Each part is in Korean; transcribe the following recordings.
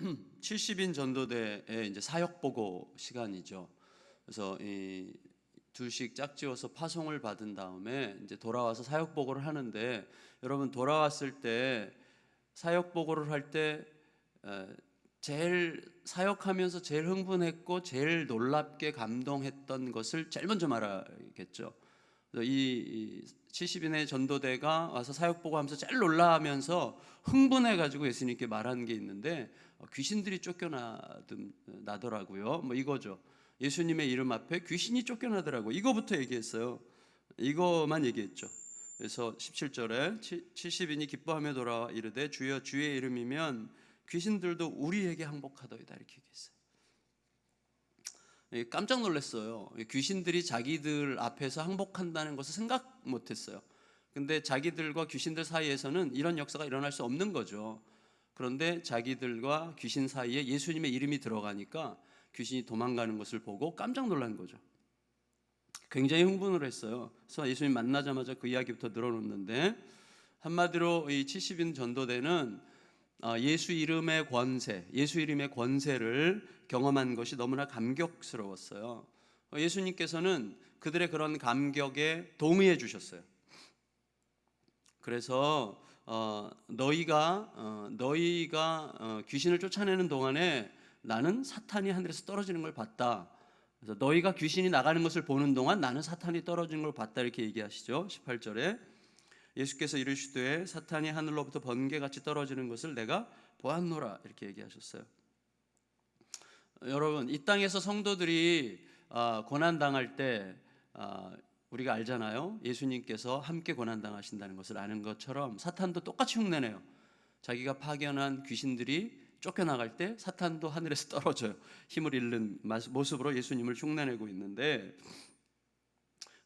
70인 전도대의 이제 사역 보고 시간이죠. 그래서 이 둘씩 짝지어서 파송을 받은 다음에 이제 돌아와서 사역 보고를 하는데 여러분 돌아왔을 때 사역 보고를 할 때 제일 사역하면서 제일 흥분했고 제일 놀랍게 감동했던 것을 제일 먼저 말하겠죠. 이 70인의 전도대가 와서 사역 보고 하면서 제일 놀라하면서 흥분해 가지고 예수님께 말한 게 있는데 어, 귀신들이 쫓겨나더라고요. 뭐 이거죠. 예수님의 이름 앞에 귀신이 쫓겨나더라고. 이거부터 얘기했어요. 이거만 얘기했죠. 그래서 17절에 70인이 기뻐하며 돌아와 이르되 주여 주의 이름이면 귀신들도 우리에게 항복하더이다 이렇게 얘기했어요. 예, 깜짝 놀랐어요. 귀신들이 자기들 앞에서 항복한다는 것을 생각 못했어요. 근데 자기들과 귀신들 사이에서는 이런 역사가 일어날 수 없는 거죠. 그런데 자기들과 귀신 사이에 예수님의 이름이 들어가니까 귀신이 도망가는 것을 보고 깜짝 놀란 거죠. 굉장히 흥분을 했어요. 그래서 예수님 만나자마자 그 이야기부터 늘어놓는데 한마디로 이 70인 전도대는 어, 예수 이름의 권세, 예수 이름의 권세를 경험한 것이 너무나 감격스러웠어요. 어, 예수님께서는 그들의 그런 감격에 동의해 주셨어요. 그래서 어, 너희가 어, 너희가 어, 귀신을 쫓아내는 동안에 나는 사탄이 하늘에서 떨어지는 걸 봤다. 그래서 너희가 귀신이 나가는 것을 보는 동안 나는 사탄이 떨어지는 걸 봤다 이렇게 얘기하시죠. 18절에 예수께서 이르시되 사탄이 하늘로부터 번개같이 떨어지는 것을 내가 보았노라 이렇게 얘기하셨어요. 여러분 이 땅에서 성도들이 아, 고난 당할 때 아, 우리가 알잖아요. 예수님께서 함께 고난 당하신다는 것을 아는 것처럼 사탄도 똑같이 흉내내요. 자기가 파견한 귀신들이 쫓겨나갈 때 사탄도 하늘에서 떨어져요. 힘을 잃는 모습으로 예수님을 흉내내고 있는데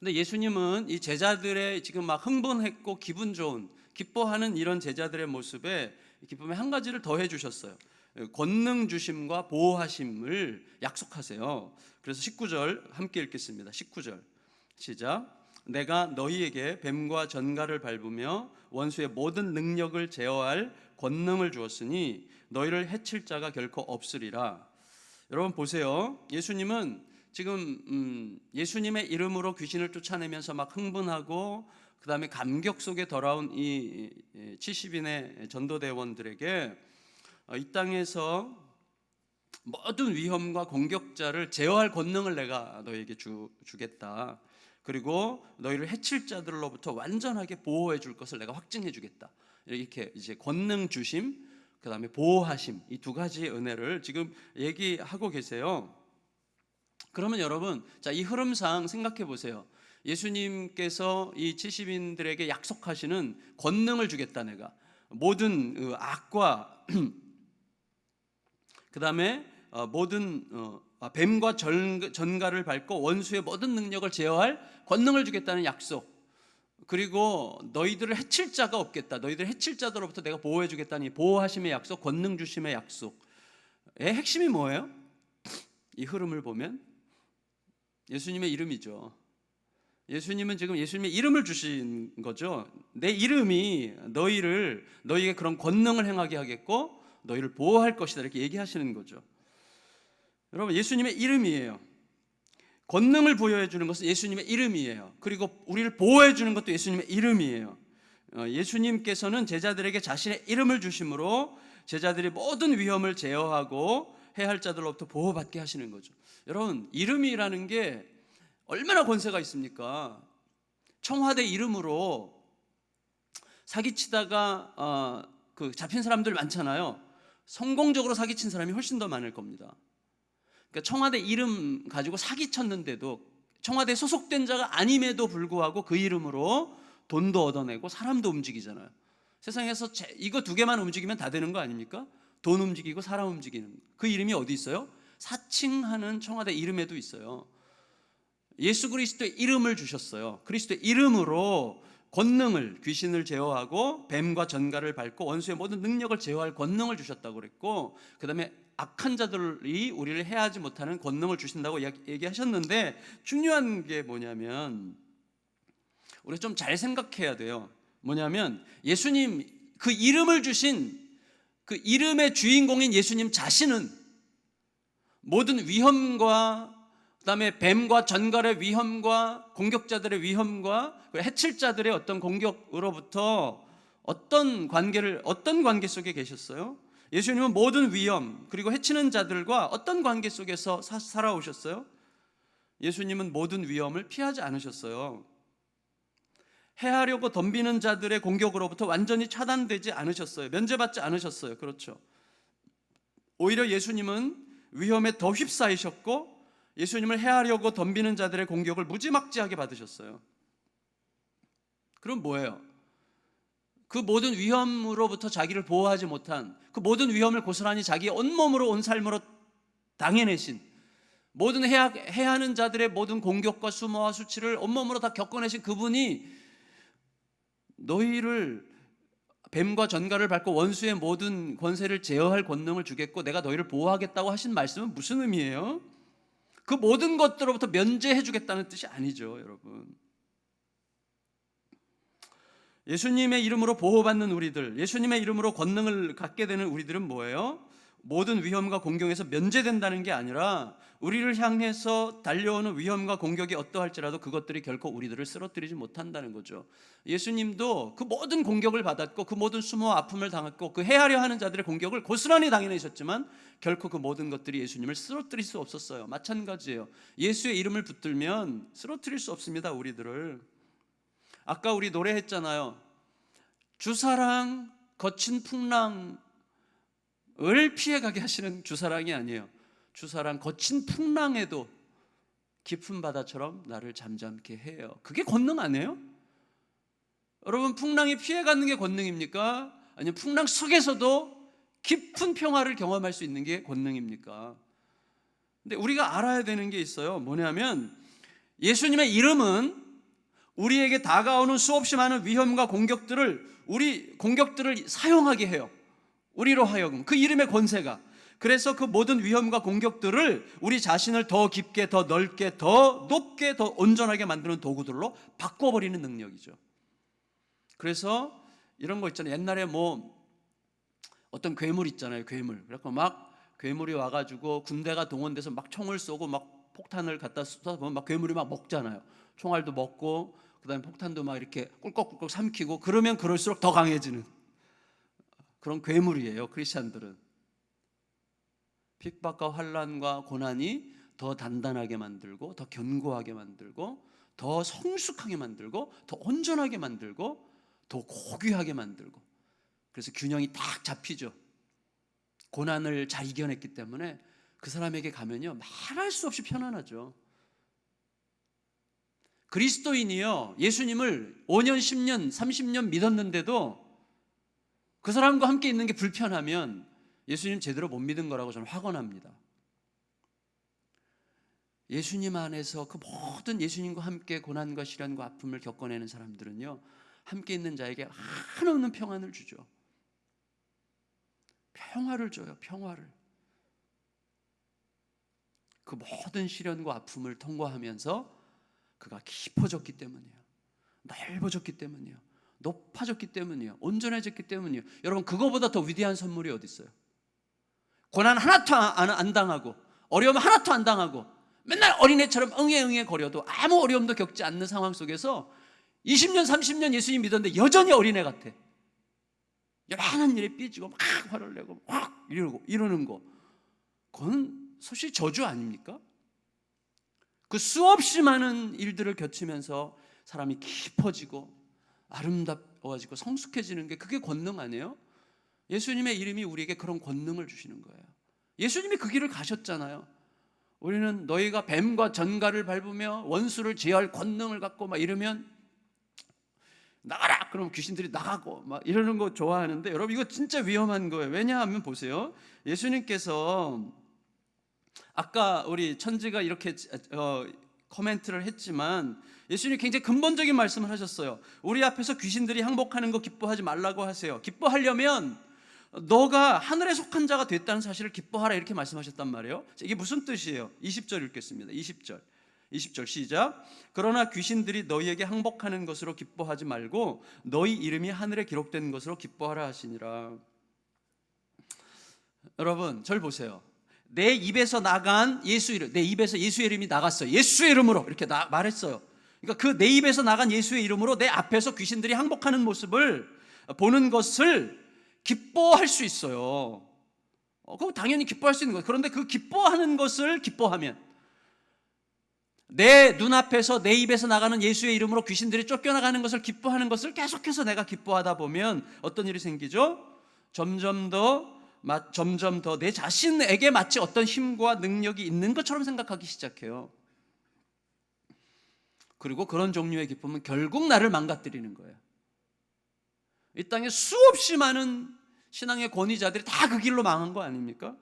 근데 예수님은 이 제자들의 지금 막 흥분했고 기분 좋은 기뻐하는 이런 제자들의 모습에 기쁨의 한 가지를 더해 주셨어요. 권능 주심과 보호하심을 약속하세요. 그래서 19절 함께 읽겠습니다. 19절. 시작. 내가 너희에게 뱀과 전갈을 밟으며 원수의 모든 능력을 제어할 권능을 주었으니 너희를 해칠 자가 결코 없으리라. 여러분 보세요. 예수님은 지금 음, 예수님의 이름으로 귀신을 쫓아내면서 막 흥분하고 그 다음에 감격 속에 돌아온 이 70인의 전도대원들에게 어, 이 땅에서 모든 위험과 공격자를 제어할 권능을 내가 너에게 주, 주겠다. 그리고 너희를 해칠 자들로부터 완전하게 보호해 줄 것을 내가 확증해 주겠다. 이렇게 이제 권능 주심, 그 다음에 보호하심 이 두 가지의 은혜를 지금 얘기하고 계세요. 그러면 여러분, 자, 이 흐름상 생각해 보세요. 예수님께서 이 70인들에게 약속하시는 권능을 주겠다, 내가. 모든 그 악과, 그 다음에 어, 모든 어, 뱀과 전갈을 밟고 원수의 모든 능력을 제어할 권능을 주겠다는 약속. 그리고 너희들을 해칠 자가 없겠다. 너희들 해칠 자들로부터 내가 보호해 주겠다니 보호하심의 약속, 권능 주심의 약속의 핵심이 뭐예요? 이 흐름을 보면 예수님의 이름이죠. 예수님은 지금 예수님의 이름을 주신 거죠. 내 이름이 너희를 너희에게 그런 권능을 행하게 하겠고 너희를 보호할 것이다 이렇게 얘기하시는 거죠. 여러분 예수님의 이름이에요. 권능을 부여해 주는 것은 예수님의 이름이에요. 그리고 우리를 보호해 주는 것도 예수님의 이름이에요. 어, 예수님께서는 제자들에게 자신의 이름을 주심으로 제자들이 모든 위험을 제어하고 해야 할 자들로부터 보호받게 하시는 거죠. 여러분, 이름이라는 게 얼마나 권세가 있습니까? 청와대 이름으로 사기치다가 어, 그 잡힌 사람들 많잖아요. 성공적으로 사기친 사람이 훨씬 더 많을 겁니다. 그러니까 청와대 이름 가지고 사기쳤는데도 청와대 소속된 자가 아님에도 불구하고 그 이름으로 돈도 얻어내고 사람도 움직이잖아요. 세상에서 이거 두 개만 움직이면 다 되는 거 아닙니까? 돈 움직이고 사람 움직이는 그 이름이 어디 있어요? 사칭하는 청와대 이름에도 있어요. 예수 그리스도의 이름을 주셨어요. 그리스도의 이름으로 권능을 귀신을 제어하고 뱀과 전갈을 밟고 원수의 모든 능력을 제어할 권능을 주셨다고 그랬고 그다음에 악한 자들이 우리를 해하지 못하는 권능을 주신다고 얘기하셨는데 중요한 게 뭐냐면 우리 좀잘 생각해야 돼요. 뭐냐면 예수님 그 이름을 주신 그 이름의 주인공인 예수님 자신은 모든 위험과 그다음에 뱀과 전갈의 위험과 공격자들의 위험과 그 해칠자들의 어떤 공격으로부터 어떤 관계를 어떤 관계 속에 계셨어요? 예수님은 모든 위험 그리고 해치는 자들과 어떤 관계 속에서 사- 살아오셨어요? 예수님은 모든 위험을 피하지 않으셨어요. 해하려고 덤비는 자들의 공격으로부터 완전히 차단되지 않으셨어요. 면제받지 않으셨어요. 그렇죠. 오히려 예수님은 위험에 더 휩싸이셨고 예수님을 해하려고 덤비는 자들의 공격을 무지막지하게 받으셨어요. 그럼 뭐예요? 그 모든 위험으로부터 자기를 보호하지 못한 그 모든 위험을 고스란히 자기 온몸으로 온 삶으로 당해내신 모든 해하, 해하는 자들의 모든 공격과 수모와 수치를 온몸으로 다 겪어내신 그분이 너희를 뱀과 전갈을 밟고 원수의 모든 권세를 제어할 권능을 주겠고 내가 너희를 보호하겠다고 하신 말씀은 무슨 의미예요? 그 모든 것들로부터 면제해 주겠다는 뜻이 아니죠, 여러분. 예수님의 이름으로 보호받는 우리들, 예수님의 이름으로 권능을 갖게 되는 우리들은 뭐예요? 모든 위험과 공경에서 면제된다는 게 아니라 우리를 향해서 달려오는 위험과 공격이 어떠할지라도 그것들이 결코 우리들을 쓰러뜨리지 못한다는 거죠. 예수님도 그 모든 공격을 받았고 그 모든 수모와 아픔을 당했고 그 해하려 하는 자들의 공격을 고스란히 당해내셨지만 결코 그 모든 것들이 예수님을 쓰러뜨릴 수 없었어요. 마찬가지예요. 예수의 이름을 붙들면 쓰러뜨릴 수 없습니다. 우리들을. 아까 우리 노래했잖아요. 주사랑 거친 풍랑을 피해가게 하시는 주사랑이 아니에요. 주사랑 거친 풍랑에도 깊은 바다처럼 나를 잠잠케 해요. 그게 권능 아니에요? 여러분 풍랑이 피해가는 게 권능입니까? 아니면 풍랑 속에서도 깊은 평화를 경험할 수 있는 게 권능입니까? 근데 우리가 알아야 되는 게 있어요. 뭐냐면 예수님의 이름은 우리에게 다가오는 수없이 많은 위험과 공격들을 우리 공격들을 사용하게 해요. 우리로 하여금 그 이름의 권세가 그래서 그 모든 위험과 공격들을 우리 자신을 더 깊게 더 넓게 더 높게 더 온전하게 만드는 도구들로 바꿔버리는 능력이죠. 그래서 이런 거 있잖아요. 옛날에 뭐 어떤 괴물 있잖아요. 괴물. 그래서 막 괴물이 와가지고 군대가 동원돼서 막 총을 쏘고 막 폭탄을 갖다 쏴서 보면 막 괴물이 막 먹잖아요. 총알도 먹고 그다음에 폭탄도 막 이렇게 꿀꺽꿀꺽 삼키고 그러면 그럴수록 더 강해지는 그런 괴물이에요. 크리스천들은 핍박과 환란과 고난이 더 단단하게 만들고 더 견고하게 만들고 더 성숙하게 만들고 더 온전하게 만들고 더 고귀하게 만들고 그래서 균형이 딱 잡히죠. 고난을 잘 이겨냈기 때문에 그 사람에게 가면요 말할 수 없이 편안하죠. 그리스도인이요 예수님을 5년, 10년, 30년 믿었는데도 그 사람과 함께 있는 게 불편하면 예수님 제대로 못 믿은 거라고 저는 확언합니다. 예수님 안에서 그 모든 예수님과 함께 고난과 시련과 아픔을 겪어내는 사람들은요 함께 있는 자에게 한없는 평안을 주죠. 평화를 줘요. 평화를. 그 모든 시련과 아픔을 통과하면서 그가 깊어졌기 때문이에요. 넓어졌기 때문이에요. 높아졌기 때문이에요. 온전해졌기 때문이에요. 여러분 그거보다 더 위대한 선물이 어디 있어요? 고난 하나도 안, 안 당하고 어려움 하나도 안 당하고 맨날 어린애처럼 응애응애 거려도 아무 어려움도 겪지 않는 상황 속에서 20년 30년 예수님 믿었는데 여전히 어린애 같아. 요만한 일에 삐지고 막 화를 내고 막 이러고 이러는 거. 그건 사실 저주 아닙니까? 그 수없이 많은 일들을 겪으면서 사람이 깊어지고 아름다워지고 성숙해지는 게 그게 권능 아니에요? 예수님의 이름이 우리에게 그런 권능을 주시는 거예요. 예수님이 그 길을 가셨잖아요. 우리는 너희가 뱀과 전갈을 밟으며 원수를 제어할 권능을 갖고 막 이러면 나가라! 그럼 귀신들이 나가고 막 이러는 거 좋아하는데 여러분 이거 진짜 위험한 거예요. 왜냐하면 보세요. 예수님께서 아까 우리 천지가 이렇게 어, 코멘트를 했지만 예수님이 굉장히 근본적인 말씀을 하셨어요. 우리 앞에서 귀신들이 항복하는 거 기뻐하지 말라고 하세요. 기뻐하려면 너가 하늘에 속한 자가 됐다는 사실을 기뻐하라 이렇게 말씀하셨단 말이에요. 이게 무슨 뜻이에요? 20절 읽겠습니다. 20절. 20절 시작. 그러나 귀신들이 너희에게 항복하는 것으로 기뻐하지 말고 너희 이름이 하늘에 기록된 것으로 기뻐하라 하시니라. 여러분, 절 보세요. 내 입에서 나간 예수 이름, 내 입에서 예수의 이름이 나갔어요. 예수의 이름으로 이렇게 나, 말했어요. 그러니까 그 내 입에서 나간 예수의 이름으로 내 앞에서 귀신들이 항복하는 모습을 보는 것을 기뻐할 수 있어요. 어, 그거 당연히 기뻐할 수 있는 거예요. 그런데 그 기뻐하는 것을 기뻐하면 내 눈앞에서 내 입에서 나가는 예수의 이름으로 귀신들이 쫓겨나가는 것을 기뻐하는 것을 계속해서 내가 기뻐하다 보면 어떤 일이 생기죠? 점점 더 마- 점점 더 내 자신에게 마치 어떤 힘과 능력이 있는 것처럼 생각하기 시작해요. 그리고 그런 종류의 기쁨은 결국 나를 망가뜨리는 거예요. 이 땅에 수없이 많은 신앙의 권위자들이 다 그 길로 망한 거 아닙니까?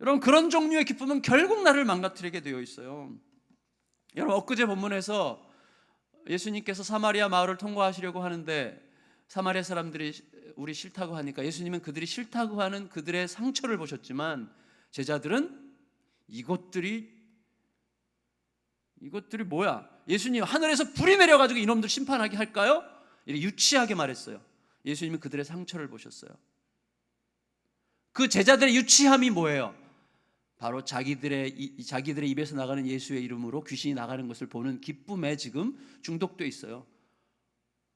여러분 그런 종류의 기쁨은 결국 나를 망가뜨리게 되어 있어요. 여러분 엊그제 본문에서 예수님께서 사마리아 마을을 통과하시려고 하는데 사마리아 사람들이 우리 싫다고 하니까 예수님은 그들이 싫다고 하는 그들의 상처를 보셨지만 제자들은 이것들이 이것들이 뭐야? 예수님 하늘에서 불이 내려 가지고 이놈들 심판하게 할까요? 유치하게 말했어요. 예수님은 그들의 상처를 보셨어요. 그 제자들의 유치함이 뭐예요? 바로 자기들의 이- 자기들의 입에서 나가는 예수의 이름으로 귀신이 나가는 것을 보는 기쁨에 지금 중독돼 있어요.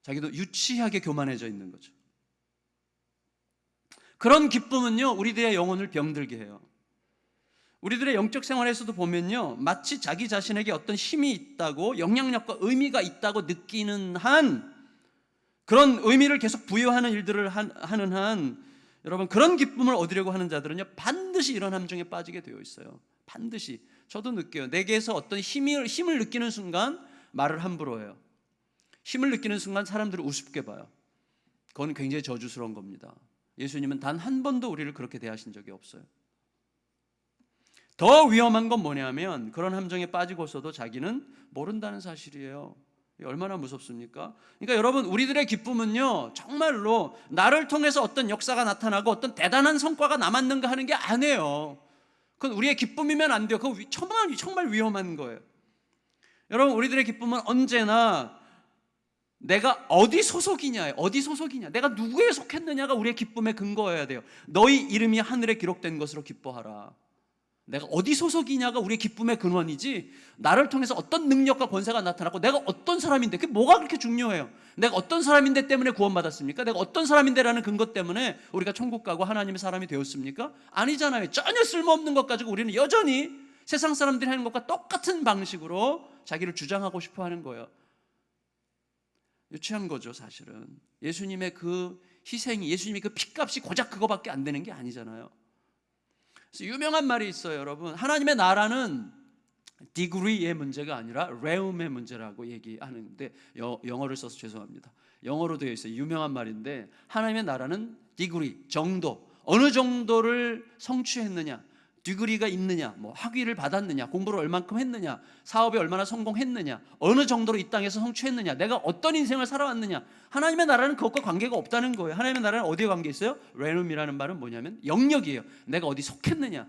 자기도 유치하게 교만해져 있는 거죠. 그런 기쁨은요, 우리들의 영혼을 병들게 해요. 우리들의 영적 생활에서도 보면요, 마치 자기 자신에게 어떤 힘이 있다고, 영향력과 의미가 있다고 느끼는 한, 그런 의미를 계속 부여하는 일들을 한- 하는 한, 여러분, 그런 기쁨을 얻으려고 하는 자들은요, 반드시 이런 함정에 빠지게 되어 있어요. 반드시. 저도 느껴요. 내게서 어떤 힘을, 힘을 느끼는 순간 말을 함부로 해요. 힘을 느끼는 순간 사람들을 우습게 봐요. 그건 굉장히 저주스러운 겁니다. 예수님은 단 한 번도 우리를 그렇게 대하신 적이 없어요. 더 위험한 건 뭐냐면 그런 함정에 빠지고서도 자기는 모른다는 사실이에요. 얼마나 무섭습니까? 그러니까 여러분 우리들의 기쁨은요 정말로 나를 통해서 어떤 역사가 나타나고 어떤 대단한 성과가 남았는가 하는 게 아니에요. 그건 우리의 기쁨이면 안 돼요. 그거 위- 정말 정말 위험한 거예요. 여러분 우리들의 기쁨은 언제나 내가 어디 소속이냐, 어디 소속이냐, 내가 누구에 속했느냐가 우리의 기쁨의 근거여야 돼요. 너희 이름이 하늘에 기록된 것으로 기뻐하라. 내가 어디 소속이냐가 우리의 기쁨의 근원이지 나를 통해서 어떤 능력과 권세가 나타났고 내가 어떤 사람인데 그게 뭐가 그렇게 중요해요? 내가 어떤 사람인데 때문에 구원받았습니까? 내가 어떤 사람인데라는 근거 때문에 우리가 천국 가고 하나님의 사람이 되었습니까? 아니잖아요. 전혀 쓸모없는 것 가지고 우리는 여전히 세상 사람들이 하는 것과 똑같은 방식으로 자기를 주장하고 싶어 하는 거예요. 유치한 거죠 사실은. 예수님의 그 희생이 예수님의 그 피값이 고작 그거밖에 안 되는 게 아니잖아요 유명한 말이 있어요, 여러분. 하나님의 나라는 디그리의 문제가 아니라 레움의 문제라고 얘기하는데 여- 영어를 써서 죄송합니다. 영어로 되어 있어요. 유명한 말인데 하나님의 나라는 디그리 정도 어느 정도를 성취했느냐 디그리가 있느냐 뭐 학위를 받았느냐 공부를 얼만큼 했느냐 사업에 얼마나 성공했느냐 어느 정도로 이 땅에서 성취했느냐 내가 어떤 인생을 살아왔느냐. 하나님의 나라는 그것과 관계가 없다는 거예요. 하나님의 나라는 어디에 관계 있어요? 레눔이라는 말은 뭐냐면 영역이에요. 내가 어디 속했느냐.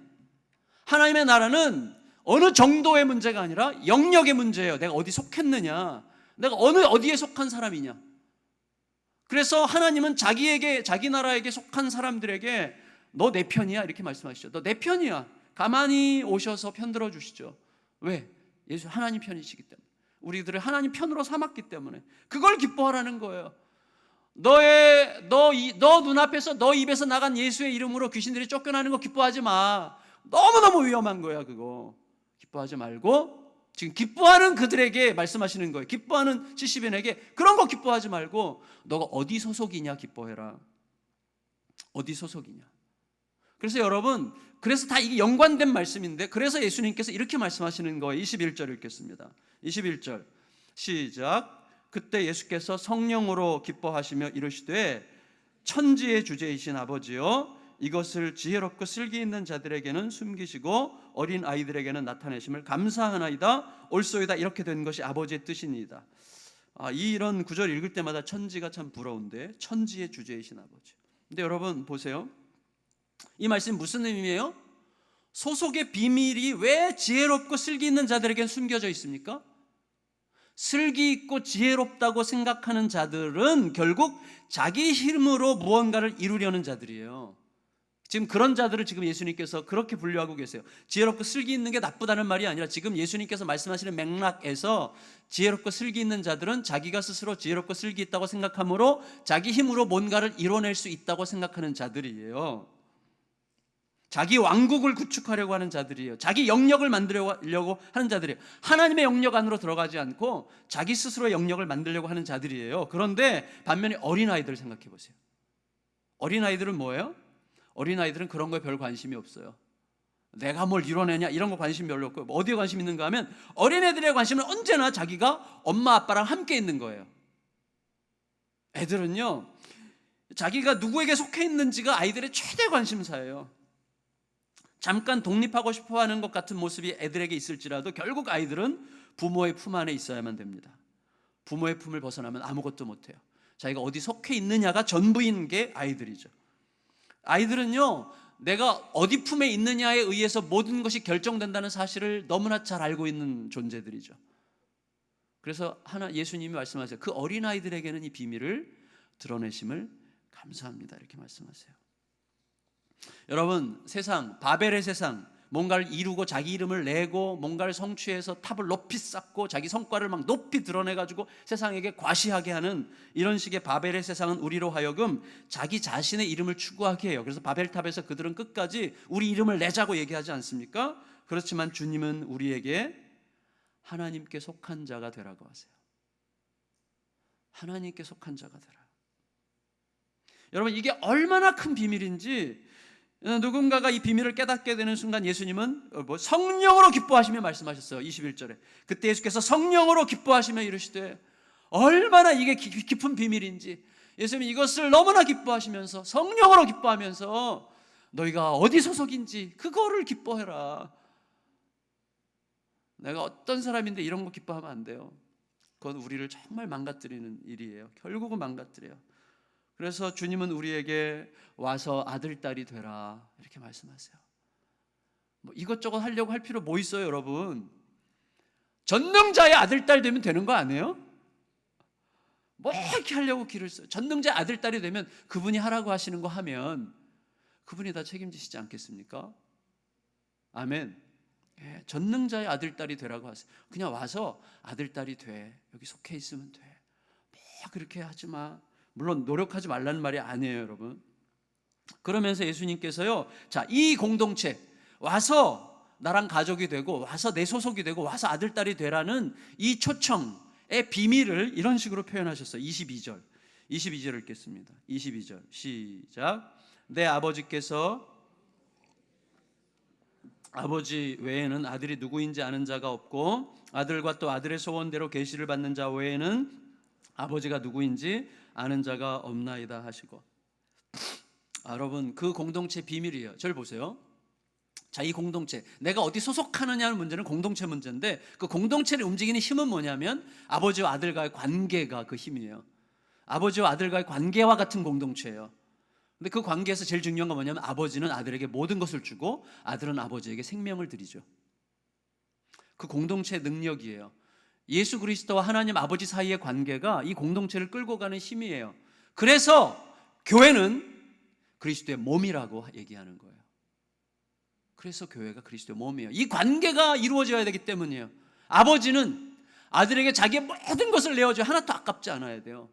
하나님의 나라는 어느 정도의 문제가 아니라 영역의 문제예요. 내가 어디 속했느냐. 내가 어느 어디에 속한 사람이냐. 그래서 하나님은 자기에게 자기 나라에게 속한 사람들에게 너 내 편이야 이렇게 말씀하시죠. 너 내 편이야. 가만히 오셔서 편들어 주시죠. 왜? 예수 하나님 편이시기 때문에. 우리들을 하나님 편으로 삼았기 때문에 그걸 기뻐하라는 거예요. 너의 너, 이- 너 눈앞에서 너 입에서 나간 예수의 이름으로 귀신들이 쫓겨나는 거 기뻐하지 마. 너무너무 위험한 거야, 그거. 기뻐하지 말고 지금 기뻐하는 그들에게 말씀하시는 거예요. 기뻐하는 70인에게 그런 거 기뻐하지 말고 너가 어디 소속이냐 기뻐해라. 어디 소속이냐. 그래서 여러분, 그래서 다 이게 연관된 말씀인데 그래서 예수님께서 이렇게 말씀하시는 거예요. 21절 읽겠습니다. 21절. 시작. 그때 예수께서 성령으로 기뻐하시며 이르시되 천지의 주제이신 아버지여 이것을 지혜롭고 슬기 있는 자들에게는 숨기시고 어린 아이들에게는 나타내심을 감사하나이다 올소이다 이렇게 된 것이 아버지의 뜻이니이다. 아, 이 이런 구절 읽을 때마다 천지가 참 부러운데 천지의 주제이신 아버지. 근데 여러분 보세요. 이 말씀 무슨 의미예요? 소속의 비밀이 왜 지혜롭고 슬기 있는 자들에겐 숨겨져 있습니까? 슬기 있고 지혜롭다고 생각하는 자들은 결국 자기 힘으로 무언가를 이루려는 자들이에요. 지금 그런 자들을 지금 예수님께서 그렇게 분류하고 계세요. 지혜롭고 슬기 있는 게 나쁘다는 말이 아니라 지금 예수님께서 말씀하시는 맥락에서 지혜롭고 슬기 있는 자들은 자기가 스스로 지혜롭고 슬기 있다고 생각하므로 자기 힘으로 뭔가를 이뤄낼 수 있다고 생각하는 자들이에요. 자기 왕국을 구축하려고 하는 자들이에요. 자기 영역을 만들려고 하는 자들이에요. 하나님의 영역 안으로 들어가지 않고 자기 스스로의 영역을 만들려고 하는 자들이에요. 그런데 반면에 어린아이들 생각해 보세요. 어린아이들은 뭐예요? 어린아이들은 그런 거에 별 관심이 없어요. 내가 뭘 이뤄내냐 이런 거 관심 별로 없고 어디에 관심 있는가 하면 어린애들의 관심은 언제나 자기가 엄마 아빠랑 함께 있는 거예요. 애들은요 자기가 누구에게 속해 있는지가 아이들의 최대 관심사예요. 잠깐 독립하고 싶어 하는 것 같은 모습이 애들에게 있을지라도 결국 아이들은 부모의 품 안에 있어야만 됩니다. 부모의 품을 벗어나면 아무것도 못해요. 자기가 어디 속해 있느냐가 전부인 게 아이들이죠. 아이들은요, 내가 어디 품에 있느냐에 의해서 모든 것이 결정된다는 사실을 너무나 잘 알고 있는 존재들이죠. 그래서 하나 예수님이 말씀하세요. 그 어린 아이들에게는 이 비밀을 드러내심을 감사합니다. 이렇게 말씀하세요. 여러분, 세상 바벨의 세상 뭔가를 이루고 자기 이름을 내고 뭔가를 성취해서 탑을 높이 쌓고 자기 성과를 막 높이 드러내 가지고 세상에게 과시하게 하는 이런 식의 바벨의 세상은 우리로 하여금 자기 자신의 이름을 추구하게 해요. 그래서 바벨탑에서 그들은 끝까지 우리 이름을 내자고 얘기하지 않습니까? 그렇지만 주님은 우리에게 하나님께 속한 자가 되라고 하세요. 하나님께 속한 자가 되라. 여러분 이게 얼마나 큰 비밀인지 누군가가 이 비밀을 깨닫게 되는 순간 예수님은 뭐 성령으로 기뻐하시며 말씀하셨어요. 21절에. 그때 예수께서 성령으로 기뻐하시며 이르시되 얼마나 이게 깊은 비밀인지 예수님이 이것을 너무나 기뻐하시면서 성령으로 기뻐하면서 너희가 어디 소속인지 그거를 기뻐해라. 내가 어떤 사람인데 이런 거 기뻐하면 안 돼요. 그건 우리를 정말 망가뜨리는 일이에요. 결국은 망가뜨려요. 그래서 주님은 우리에게 와서 아들 딸이 되라 이렇게 말씀하세요. 뭐 이것저것 하려고 할 필요 뭐 있어요, 여러분? 전능자의 아들 딸 되면 되는 거 아니에요? 뭐 이렇게 하려고 길을 써요. 전능자 아들 딸이 되면 그분이 하라고 하시는 거 하면 그분이 다 책임지시지 않겠습니까? 아멘. 예, 전능자의 아들 딸이 되라고 하세요. 그냥 와서 아들 딸이 돼 여기 속해 있으면 돼. 뭐 그렇게 하지 마. 물론 노력하지 말라는 말이 아니에요, 여러분. 그러면서 예수님께서요, 자, 이 공동체 와서 나랑 가족이 되고 와서 내 소속이 되고 와서 아들 딸이 되라는 이 초청의 비밀을 이런 식으로 표현하셨어요. 22절. 22절을 읽겠습니다. 22절. 시작. 내 아버지께서 아버지 외에는 아들이 누구인지 아는 자가 없고 아들과 또 아들의 소원대로 계시를 받는 자 외에는 아버지가 누구인지 아는 자가 없나이다 하시고 아, 여러분 그 공동체 비밀이에요. 저를 보세요. 자, 이 공동체 내가 어디 소속하느냐는 문제는 공동체 문제인데 그 공동체를 움직이는 힘은 뭐냐면 아버지와 아들과의 관계가 그 힘이에요. 아버지와 아들과의 관계와 같은 공동체예요. 근데 그 관계에서 제일 중요한 건 뭐냐면 아버지는 아들에게 모든 것을 주고 아들은 아버지에게 생명을 드리죠. 그 공동체의 능력이에요. 예수 그리스도와 하나님 아버지 사이의 관계가 이 공동체를 끌고 가는 힘이에요. 그래서 교회는 그리스도의 몸이라고 얘기하는 거예요. 그래서 교회가 그리스도의 몸이에요. 이 관계가 이루어져야 되기 때문이에요. 아버지는 아들에게 자기의 모든 것을 내어줘 하나도 아깝지 않아야 돼요.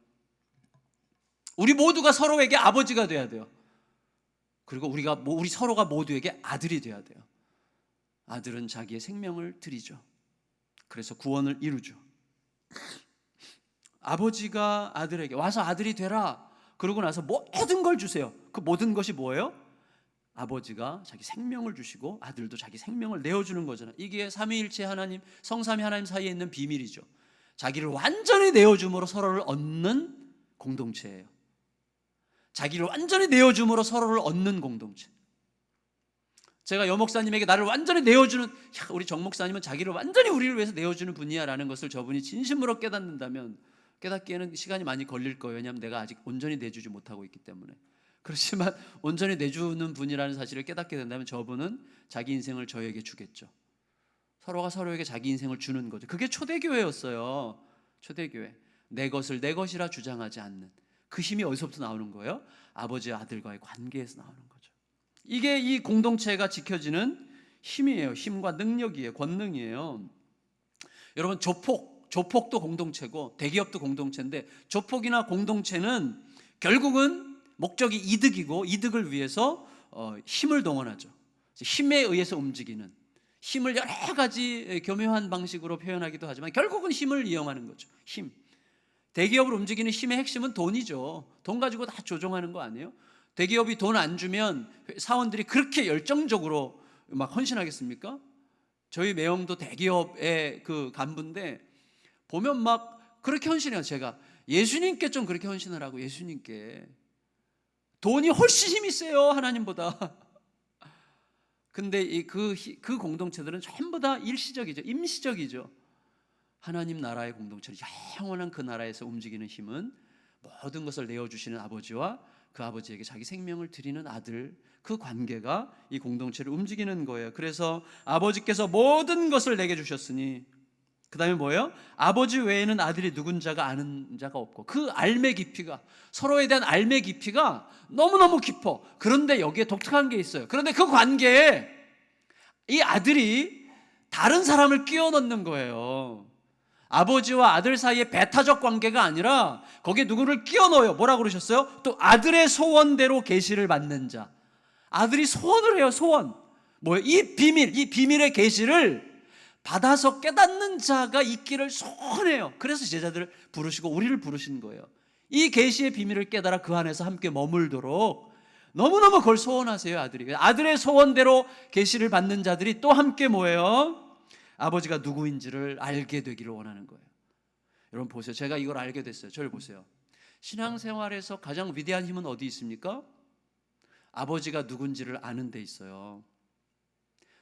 우리 모두가 서로에게 아버지가 돼야 돼요. 그리고 우리가 우리 서로가 모두에게 아들이 돼야 돼요. 아들은 자기의 생명을 드리죠. 그래서 구원을 이루죠. 아버지가 아들에게 와서 아들이 되라. 그러고 나서 모든 걸 주세요. 그 모든 것이 뭐예요? 아버지가 자기 생명을 주시고 아들도 자기 생명을 내어주는 거잖아요. 이게 삼위일체 하나님, 성삼위 하나님 사이에 있는 비밀이죠. 자기를 완전히 내어줌으로 서로를 얻는 공동체예요. 자기를 완전히 내어줌으로 서로를 얻는 공동체. 제가 여 목사님에게 나를 완전히 내어주는 야, 우리 정 목사님은 자기를 완전히 우리를 위해서 내어주는 분이야라는 것을 저분이 진심으로 깨닫는다면 깨닫기에는 시간이 많이 걸릴 거예요. 왜냐하면 내가 아직 온전히 내주지 못하고 있기 때문에. 그렇지만 온전히 내주는 분이라는 사실을 깨닫게 된다면 저분은 자기 인생을 저에게 주겠죠. 서로가 서로에게 자기 인생을 주는 거죠. 그게 초대교회였어요. 초대교회. 내 것을 내 것이라 주장하지 않는 그 힘이 어디서부터 나오는 거예요? 아버지 아들과의 관계에서 나오는 거죠. 이게 이 공동체가 지켜지는 힘이에요. 힘과 능력이에요. 권능이에요. 여러분 조폭, 조폭도 공동체고 대기업도 공동체인데 조폭이나 공동체는 결국은 목적이 이득이고 이득을 위해서 어, 힘을 동원하죠. 힘에 의해서 움직이는 힘을 여러 가지 교묘한 방식으로 표현하기도 하지만 결국은 힘을 이용하는 거죠. 힘. 대기업을 움직이는 힘의 핵심은 돈이죠. 돈 가지고 다 조종하는 거 아니에요? 대기업이 돈 안 주면 사원들이 그렇게 열정적으로 막 헌신하겠습니까? 저희 매형도 대기업의 그 간부인데 보면 막 그렇게 헌신해요. 제가 예수님께 좀 그렇게 헌신을 하고 예수님께 돈이 훨씬 힘이 세요 하나님보다. 근데 이그그 그 공동체들은 전부 다 일시적이죠, 임시적이죠. 하나님 나라의 공동체는 영원한 그 나라에서 움직이는 힘은 모든 것을 내어 주시는 아버지와 그 아버지에게 자기 생명을 드리는 아들 그 관계가 이 공동체를 움직이는 거예요. 그래서 아버지께서 모든 것을 내게 주셨으니 그 다음에 뭐예요? 아버지 외에는 아들이 누군 자가 아는 자가 없고 그 알매 깊이가 서로에 대한 알매 깊이가 너무너무 깊어. 그런데 여기에 독특한 게 있어요. 그런데 그 관계에 이 아들이 다른 사람을 끼워 넣는 거예요. 아버지와 아들 사이의 배타적 관계가 아니라 거기에 누구를 끼워 넣어요. 뭐라고 그러셨어요? 또 아들의 소원대로 계시를 받는 자. 아들이 소원을 해요. 소원. 뭐예요? 이 비밀, 이 비밀의 계시를 받아서 깨닫는 자가 있기를 소원해요. 그래서 제자들을 부르시고 우리를 부르신 거예요. 이 계시의 비밀을 깨달아 그 안에서 함께 머물도록 너무너무 그걸 소원하세요, 아들이. 아들의 소원대로 계시를 받는 자들이 또 함께 뭐예요? 아버지가 누구인지를 알게 되기를 원하는 거예요. 여러분 보세요. 제가 이걸 알게 됐어요. 저를 보세요. 신앙생활에서 가장 위대한 힘은 어디 있습니까? 아버지가 누군지를 아는 데 있어요.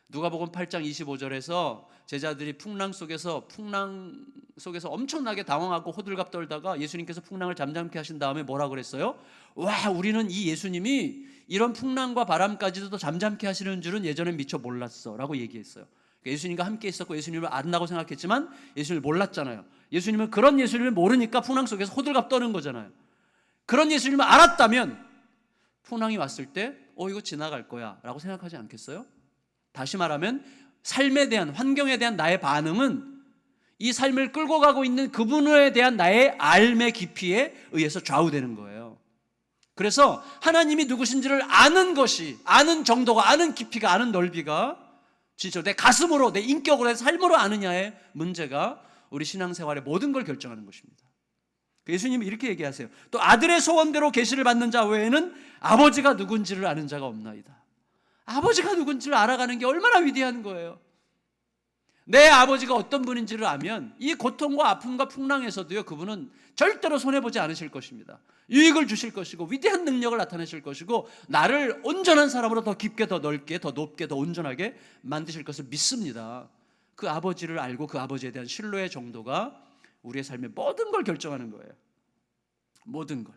누가복음 8장 25절에서 제자들이 풍랑 속에서 풍랑 속에서 엄청나게 당황하고 호들갑 떨다가 예수님께서 풍랑을 잠잠케 하신 다음에 뭐라 그랬어요? 와, 우리는 이 예수님이 이런 풍랑과 바람까지도 잠잠케 하시는 줄은 예전에 미처 몰랐어라고 얘기했어요. 그러니까 예수님과 함께 있었고 예수님을 안다고 생각했지만 예수님을 몰랐잖아요. 예수님은 그런 예수님을 모르니까 풍랑 속에서 호들갑 떠는 거잖아요. 그런 예수님을 알았다면 풍랑이 왔을 때, 어, 이거 지나갈 거야 라고 생각하지 않겠어요? 다시 말하면 삶에 대한 환경에 대한 나의 반응은 이 삶을 끌고 가고 있는 그분에 대한 나의 알매 깊이에 의해서 좌우되는 거예요. 그래서 하나님이 누구신지를 아는 것이 아는 정도가 아는 깊이가 아는 넓이가 진짜 내 가슴으로 내 인격으로 내 삶으로 아느냐의 문제가 우리 신앙생활의 모든 걸 결정하는 것입니다. 그 예수님이 이렇게 얘기하세요. 또 아들의 소원대로 계시를 받는 자 외에는 아버지가 누군지를 아는 자가 없나이다. 아버지가 누군지를 알아가는 게 얼마나 위대한 거예요. 내 아버지가 어떤 분인지를 알면 이 고통과 아픔과 풍랑에서도요, 그분은 절대로 손해 보지 않으실 것입니다. 유익을 주실 것이고, 위대한 능력을 나타내실 것이고, 나를 온전한 사람으로 더 깊게, 더 넓게, 더 높게, 더 온전하게 만드실 것을 믿습니다. 그 아버지를 알고 그 아버지에 대한 신뢰의 정도가 우리의 삶의 모든 걸 결정하는 거예요. 모든 걸.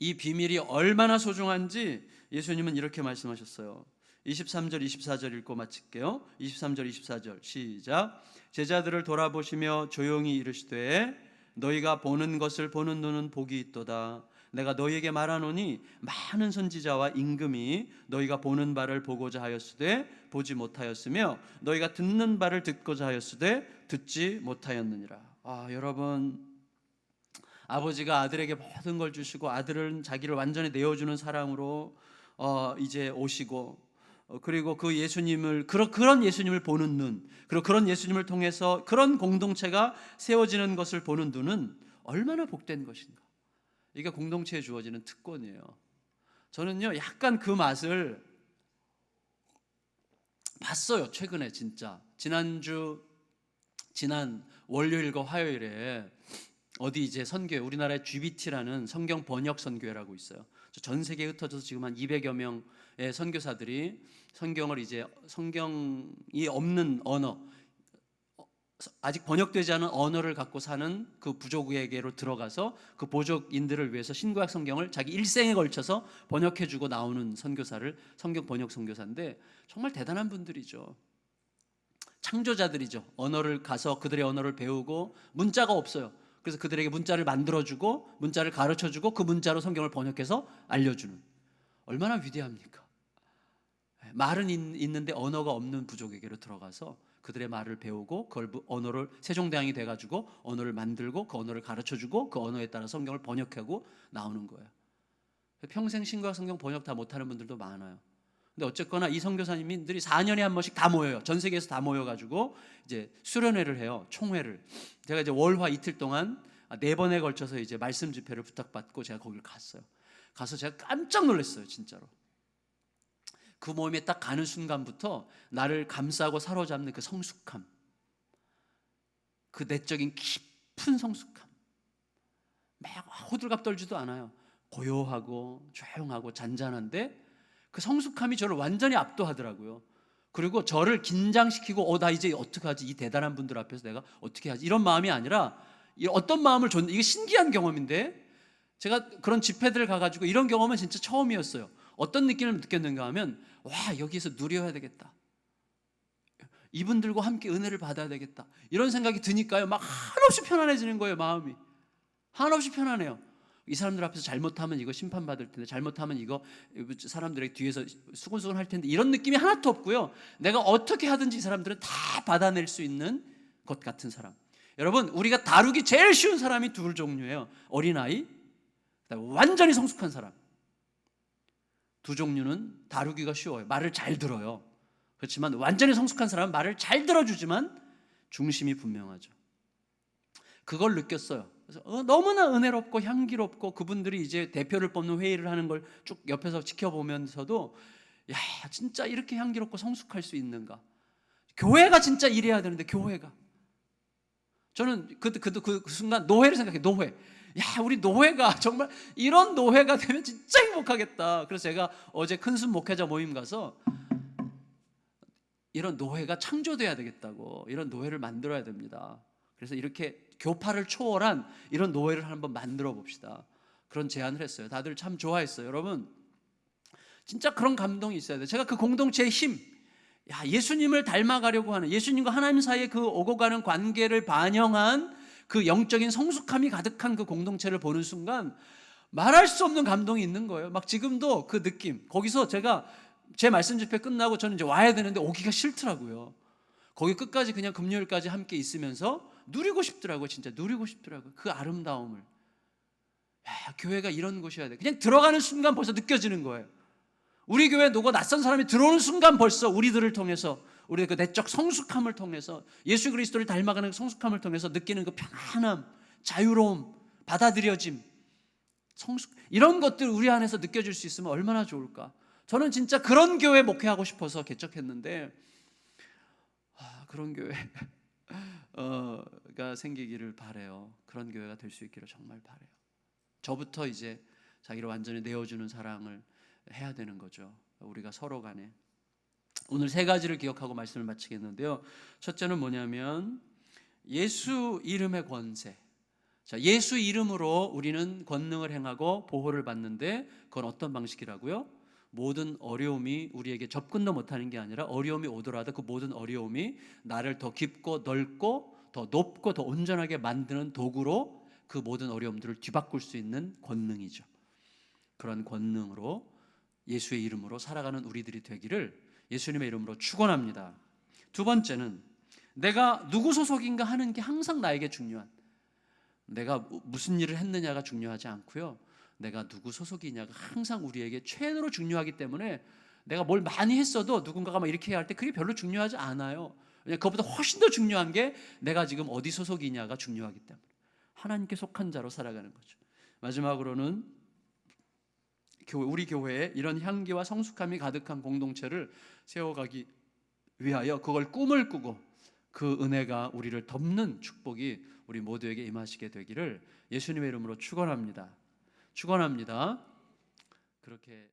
이 비밀이 얼마나 소중한지 예수님은 이렇게 말씀하셨어요. 23절 24절 읽고 마칠게요. 23절 24절 시작. 제자들을 돌아보시며 조용히 이르시되 너희가 보는 것을 보는 눈은 복이 있도다. 내가 너희에게 말하노니 많은 선지자와 임금이 너희가 보는 바를 보고자 하였으되 보지 못하였으며 너희가 듣는 바를 듣고자 하였으되 듣지 못하였느니라. 아, 여러분 아버지가 아들에게 모든 걸 주시고 아들은 자기를 완전히 내어주는 사랑으로 어, 이제 오시고 어, 그리고 그 예수님을 그런 그런 예수님을 보는 눈 그리고 그런 예수님을 통해서 그런 공동체가 세워지는 것을 보는 눈은 얼마나 복된 것인가. 이게 공동체에 주어지는 특권이에요. 저는요 약간 그 맛을 봤어요 최근에 진짜 지난주 지난 월요일과 화요일에 어디 이제 선교회 우리나라의 GBT라는 성경 번역 선교회라고 있어요. 전 세계에 흩어져서 지금 한 200여 명의 선교사들이 성경을 이제 성경이 없는 언어 아직 번역되지 않은 언어를 갖고 사는 그 부족에게로 들어가서 그 보족인들을 위해서 신구약 성경을 자기 일생에 걸쳐서 번역해주고 나오는 선교사를 성경 번역 선교사인데 정말 대단한 분들이죠. 창조자들이죠. 언어를 가서 그들의 언어를 배우고 문자가 없어요. 그래서 그들에게 문자를 만들어주고 문자를 가르쳐주고 그 문자로 성경을 번역해서 알려주는 얼마나 위대합니까? 예, 말은 있- 있는데 언어가 없는 부족에게로 들어가서 그들의 말을 배우고 그걸 부- 언어를 세종대왕이 돼가지고 언어를 만들고 그 언어를 가르쳐주고 그 언어에 따라 성경을 번역하고 나오는 거예요. 평생 신과 성경 번역 다 못하는 분들도 많아요. 근데 어쨌거나 이 선교사님들이 4년에 한 번씩 다 모여요. 전 세계에서 다 모여가지고 이제 수련회를 해요. 총회를. 제가 이제 월화 이틀 동안 네 번에 걸쳐서 이제 말씀 집회를 부탁받고 제가 거기를 갔어요. 가서 제가 깜짝 놀랐어요, 진짜로. 그 모임에 딱 가는 순간부터 나를 감싸고 사로잡는 그 성숙함, 그 내적인 깊은 성숙함, 막 호들갑 떨지도 않아요. 고요하고 조용하고 잔잔한데 그 성숙함이 저를 완전히 압도하더라고요. 그리고 저를 긴장시키고 어 나 이제 어떻게 하지 이 대단한 분들 앞에서 내가 어떻게 하지 이런 마음이 아니라 이 어떤 마음을 줬 이게 신기한 경험인데 제가 그런 집회들 가가지고 이런 경험은 진짜 처음이었어요. 어떤 느낌을 느꼈는가 하면 와 여기서 누려야 되겠다. 이분들과 함께 은혜를 받아야 되겠다. 이런 생각이 드니까요. 막 한없이 편안해지는 거예요, 마음이. 한없이 편안해요. 이 사람들 앞에서 잘못하면 이거 심판받을 텐데 잘못하면 이거 사람들의 뒤에서 수근수근 할 텐데 이런 느낌이 하나도 없고요. 내가 어떻게 하든지 이 사람들은 다 받아낼 수 있는 것 같은 사람. 여러분, 우리가 다루기 제일 쉬운 사람이 둘 종류예요. 어린아이, 완전히 성숙한 사람. 두 종류는 다루기가 쉬워요. 말을 잘 들어요. 그렇지만 완전히 성숙한 사람은 말을 잘 들어주지만 중심이 분명하죠. 그걸 느꼈어요. 그래서 어, 너무나 은혜롭고 향기롭고 그분들이 이제 대표를 뽑는 회의를 하는 걸 쭉 옆에서 지켜보면서도 야 진짜 이렇게 향기롭고 성숙할 수 있는가? 교회가 진짜 이래야 되는데 교회가 저는 그, 그, 그, 그 순간 노회를 생각해 노회. 야 우리 노회가 정말 이런 노회가 되면 진짜 행복하겠다. 그래서 제가 어제 큰순 목회자 모임 가서 이런 노회가 창조돼야 되겠다고 이런 노회를 만들어야 됩니다. 그래서 이렇게 교파를 초월한 이런 노예를 한번 만들어 봅시다. 그런 제안을 했어요. 다들 참 좋아했어요. 여러분, 진짜 그런 감동이 있어야 돼요. 제가 그 공동체의 힘, 야, 예수님을 닮아가려고 하는 예수님과 하나님 사이의 그 오고 가는 관계를 반영한 그 영적인 성숙함이 가득한 그 공동체를 보는 순간 말할 수 없는 감동이 있는 거예요. 막 지금도 그 느낌. 거기서 제가 제 말씀 집회 끝나고 저는 이제 와야 되는데 오기가 싫더라고요. 거기 끝까지 그냥 금요일까지 함께 있으면서 누리고 싶더라고요. 진짜 누리고 싶더라고요. 그 아름다움을. 야, 교회가 이런 곳이어야 돼. 그냥 들어가는 순간 벌써 느껴지는 거예요. 우리 교회 누구 낯선 사람이 들어오는 순간 벌써 우리들을 통해서 우리의 그 내적 성숙함을 통해서 예수 그리스도를 닮아가는 그 성숙함을 통해서 느끼는 그 편안함, 자유로움, 받아들여짐, 성숙 이런 것들 우리 안에서 느껴질 수 있으면 얼마나 좋을까. 저는 진짜 그런 교회 목회하고 싶어서 개척했는데 아, 그런 교회가 생기기를 바래요. 그런 교회가 될 수 있기를 정말 바래요. 저부터 이제 자기를 완전히 내어주는 사랑을 해야 되는 거죠. 우리가 서로 간에 오늘 세 가지를 기억하고 말씀을 마치겠는데요. 첫째는 뭐냐면 예수 이름의 권세. 자, 예수 이름으로 우리는 권능을 행하고 보호를 받는데 그건 어떤 방식이라고요? 모든 어려움이 우리에게 접근도 못하는 게 아니라 어려움이 오더라도 그 모든 어려움이 나를 더 깊고 넓고 더 높고 더 온전하게 만드는 도구로 그 모든 어려움들을 뒤바꿀 수 있는 권능이죠. 그런 권능으로 예수의 이름으로 살아가는 우리들이 되기를 예수님의 이름으로 축원합니다. 두 번째는 내가 누구 소속인가 하는 게 항상 나에게 중요한 내가 무슨 일을 했느냐가 중요하지 않고요. 내가 누구 소속이냐가 항상 우리에게 최대로 중요하기 때문에 내가 뭘 많이 했어도 누군가가 막 이렇게 할 때 그게 별로 중요하지 않아요. 왜냐 그것보다 훨씬 더 중요한 게 내가 지금 어디 소속이냐가 중요하기 때문에 하나님께 속한 자로 살아가는 거죠. 마지막으로는 우리 교회에 이런 향기와 성숙함이 가득한 공동체를 세워가기 위하여 그걸 꿈을 꾸고 그 은혜가 우리를 덮는 축복이 우리 모두에게 임하시게 되기를 예수님의 이름으로 축원합니다. 축원합니다. 그렇게